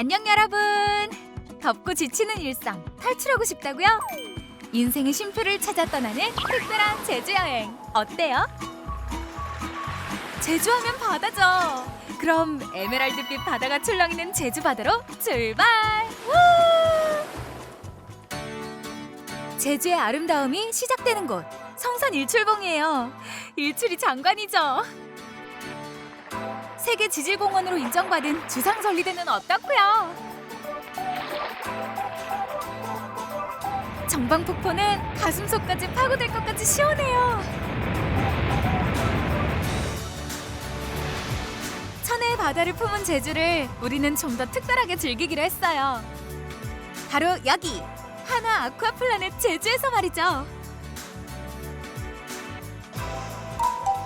안녕 여러분. 덥고 지치는 일상 탈출하고 싶다고요? 인생의 쉼표를 찾아 떠나는 특별한 제주 여행 어때요? 제주하면 바다죠. 그럼 에메랄드빛 바다가 출렁이는 제주 바다로 출발! 우! 제주의 아름다움이 시작되는 곳 성산 일출봉이에요. 일출이 장관이죠. 세계 지질공원으로 인정받은 주상절리대는 어떻고요? 정방폭포는 가슴속까지 파고들 것까지 시원해요. 천혜의 바다를 품은 제주를 우리는 좀 더 특별하게 즐기기로 했어요. 바로 여기 하나 아쿠아플라넷 제주에서 말이죠.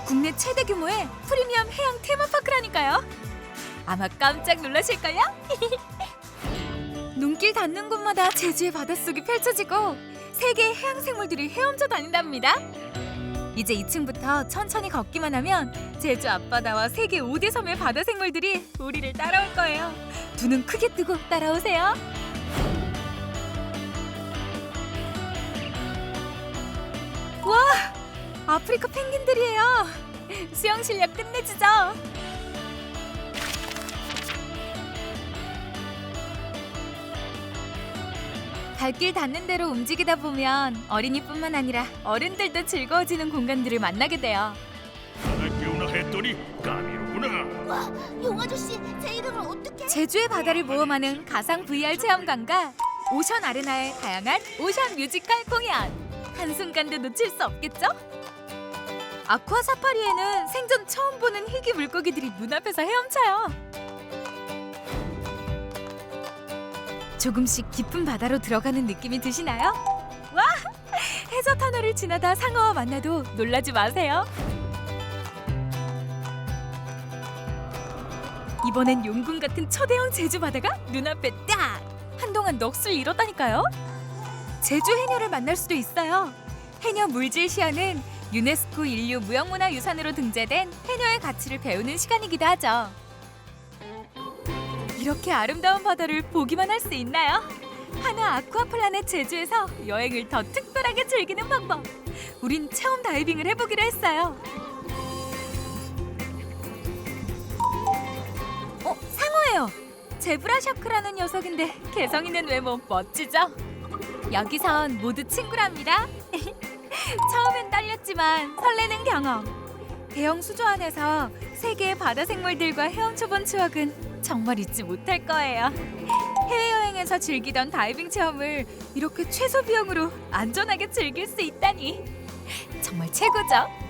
국내 최대 규모의 프리미엄 해양 테마파크라니까요. 아마 깜짝 놀라실걸요? 눈길 닿는 곳마다 제주의 바닷속이 펼쳐지고 세계의 해양 생물들이 헤엄쳐 다닌답니다. 이제 2층부터 천천히 걷기만 하면 제주 앞바다와 세계 5대 섬의 바다 생물들이 우리를 따라올 거예요. 두 눈 크게 뜨고 따라오세요. 와, 아프리카 펭귄들이에요. 수영 실력 끝내주죠. 발길 닿는 대로 움직이다 보면 어린이뿐만 아니라 어른들도 즐거워지는 공간들을 만나게 돼요. 바다 깨우나 했더니 까미로구나 와, 용 아저씨, 제 이름을 어떻게? 제주의 바다를 모험하는 가상 VR 체험관과 오션 아레나의 다양한 오션 뮤지컬 공연 한순간도 놓칠 수 없겠죠? 아쿠아 사파리에는 생전 처음 보는 희귀 물고기들이 눈앞에서 헤엄쳐요. 조금씩 깊은 바다로 들어가는 느낌이 드시나요? 와! 해저 터널을 지나다 상어와 만나도 놀라지 마세요. 이번엔 용궁 같은 초대형 제주 바다가 눈앞에 딱! 한동안 넋을 잃었다니까요. 제주 해녀를 만날 수도 있어요. 해녀 물질 시연은 유네스코 인류 무형문화유산으로 등재된 해녀의 가치를 배우는 시간이기도 하죠. 이렇게 아름다운 바다를 보기만 할 수 있나요? 하나 아쿠아플라넷 제주에서 여행을 더 특별하게 즐기는 방법. 우린 체험 다이빙을 해보기로 했어요. 어, 상어예요. 제브라 샤크라는 녀석인데 개성 있는 외모 멋지죠? 여기선 모두 친구랍니다. 처음엔 떨렸지만 설레는 경험. 대형 수조 안에서 세계의 바다 생물들과 헤엄쳐본 추억은 정말 잊지 못할 거예요. 해외여행에서 즐기던 다이빙 체험을 이렇게 최소 비용으로 안전하게 즐길 수 있다니 정말 최고죠.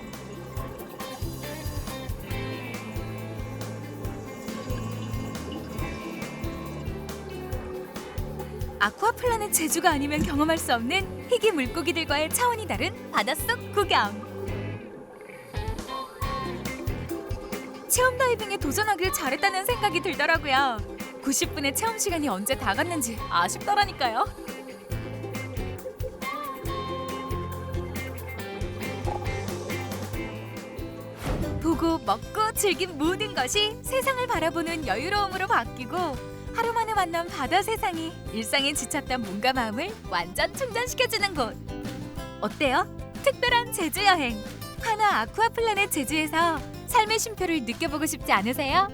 아쿠아플라넷 제주가 아니면 경험할 수 없는 희귀 물고기들과의 차원이 다른 바닷속 구경. 체험 다이빙에 도전하길 잘했다는 생각이 들더라고요. 90분의 체험 시간이 언제 다 갔는지 아쉽더라니까요. 보고 먹고 즐긴 모든 것이 세상을 바라보는 여유로움으로 바뀌고 하루 만에 만난 바다 세상이 일상에 지쳤던 몸과 마음을 완전 충전시켜주는 곳. 어때요? 특별한 제주 여행. 하나 아쿠아플라넷 제주에서 삶의 쉼표를 느껴보고 싶지 않으세요?